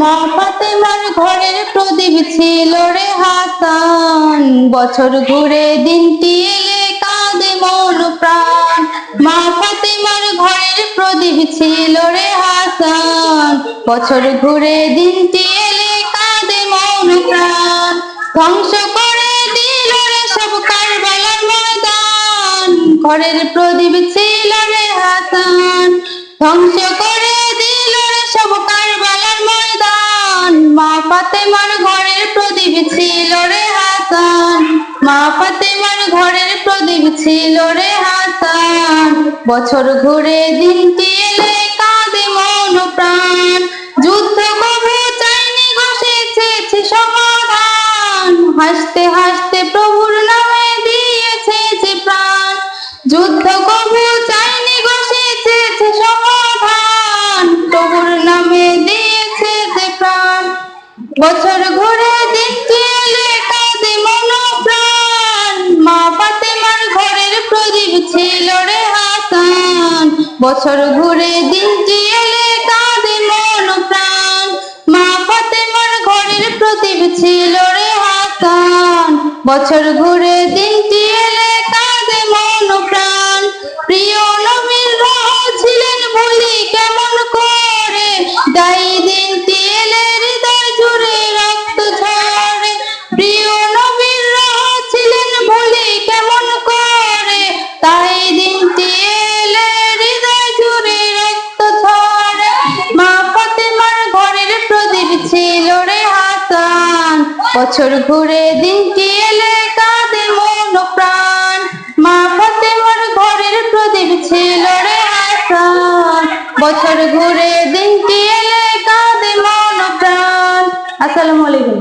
মা ফাতেমার ঘরের প্রদীপ ছিল রে হাসান। বছর ঘুরে দিনটি কাঁদে মন প্রাণ। মা ফাতেমার ঘরের প্রদীপ ছিল রে হাসান। বছর ঘুরে দিনটি এলে কাঁদে মন প্রাণ। ধ্বংস করে দিল রে সব কারবালার ময়দান। ঘরের প্রদীপ ছিল রে হাসান। ধ্বংস ফাতেমার ঘরের প্রদীপ ছিল রে হাসান। মা ফাতেমার ঘরের প্রদীপ ছিল রে হাসান। বছর ঘুরে দিনটি এলে কাঁদে মন প্রাণ। যুদ্ধ কবে চাইনি ঘষেছে সমাধান। হাসতে হাসতে প্রভুর নামে বছর ঘুরে দিন এলে কাঁদে মন প্রাণ মা ফাতেমার ঘরের প্রদীপ ছিল রে হাসান। বছর ঘুরে দিনটি এলে কাঁদে মন মা ফাতেমার ঘরের প্রদীপ ছিল রে হাসান। বছর ঘুরে দিনটি ছিল রে হাসান। বছর ঘুরে দিনটি এলে কাঁদে মন প্রাণ। মা ফাতেমার ঘরের প্রদীপ ছিল রে হাসান। বছর ঘুরে দিনটি এলে কাঁদে মন প্রাণ। আসসালামু আলাইকুম।